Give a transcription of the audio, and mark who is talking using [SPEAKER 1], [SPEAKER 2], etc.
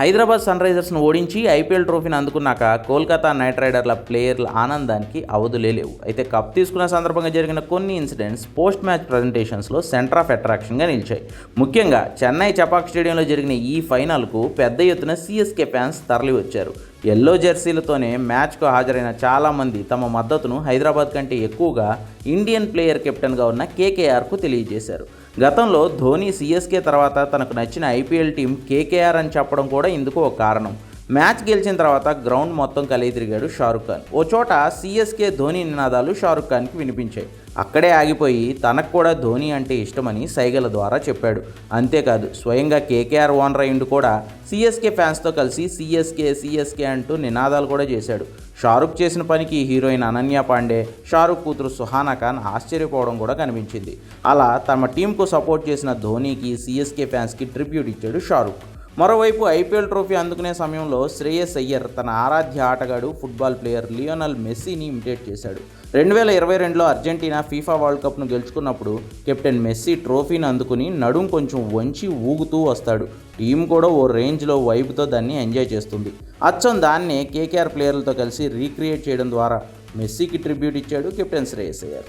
[SPEAKER 1] Hyderabad sun రైజర్స్ను ఓడించి IPL ట్రోఫీని అందుకున్నాక కోల్కతా నైట్ రైడర్ల ప్లేయర్ల ఆనందానికి అవధులే లేవు. అయితే కప్ తీసుకున్న సందర్భంగా జరిగిన కొన్ని ఇన్సిడెంట్స్ పోస్ట్ మ్యాచ్ ప్రజెంటేషన్స్లో సెంటర్ ఆఫ్ అట్రాక్షన్గా నిలిచాయి. ముఖ్యంగా చెన్నై చపాక్ స్టేడియంలో జరిగిన ఈ ఫైనల్కు పెద్ద ఎత్తున సిఎస్కే ఫ్యాన్స్ తరలివచ్చారు. ఎల్లో జెర్సీలతోనే మ్యాచ్కు హాజరైన చాలామంది తమ మద్దతును హైదరాబాద్ కంటే ఎక్కువగా ఇండియన్ ప్లేయర్ కెప్టెన్గా ఉన్న కేకేఆర్కు తెలియజేశారు. గతంలో ధోని సిఎస్కే తర్వాత తనకు నచ్చిన ఐపీఎల్ టీం కేకేఆర్ అని చెప్పడం కూడా ఇందుకు ఒక కారణం. మ్యాచ్ గెలిచిన తర్వాత గ్రౌండ్ మొత్తం కలిగి తిరిగాడు షారుఖ్ ఖాన్. ఓ చోట సిఎస్కే ధోని నినాదాలు షారుఖ్ ఖాన్కి వినిపించాయి. అక్కడే ఆగిపోయి తనకు కూడా ధోని అంటే ఇష్టమని సైగల ద్వారా చెప్పాడు. అంతేకాదు స్వయంగా కేకేఆర్ ఓనర్ అయిండు కూడా సిఎస్కే ఫ్యాన్స్తో కలిసి సిఎస్కే సిఎస్కే అంటూ నినాదాలు కూడా చేశాడు. షారుఖ్ చేసిన పనికి హీరోయిన్ అనన్య పాండే షారుఖ్ కూతురు సుహానా ఖాన్ ఆశ్చర్యపోవడం కూడా కనిపించింది. అలా తమ టీంకు సపోర్ట్ చేసిన ధోనీకి సిఎస్కే ఫ్యాన్స్కి ట్రిబ్యూట్ ఇచ్చాడు షారుఖ్. మరోవైపు ఐపీఎల్ ట్రోఫీ అందుకునే సమయంలో శ్రేయస్ అయ్యర్ తన ఆరాధ్య ఆటగాడు ఫుట్బాల్ ప్లేయర్ లియోనల్ మెస్సీని ఇమిటేట్ చేశాడు. రెండు వేల ఇరవై రెండులో అర్జెంటీనా ఫీఫా వరల్డ్ కప్ను గెలుచుకున్నప్పుడు కెప్టెన్ మెస్సీ ట్రోఫీని అందుకుని నడుం కొంచెం వంచి ఊగుతూ వస్తాడు. టీం కూడా ఓ రేంజ్లో వైపుతో దాన్ని ఎంజాయ్ చేస్తుంది. అచ్చం దాన్నే కేకేఆర్ ప్లేయర్లతో కలిసి రీక్రియేట్ చేయడం ద్వారా మెస్సీకి ట్రిబ్యూట్ ఇచ్చాడు కెప్టెన్ శ్రేయస్ అయ్యర్.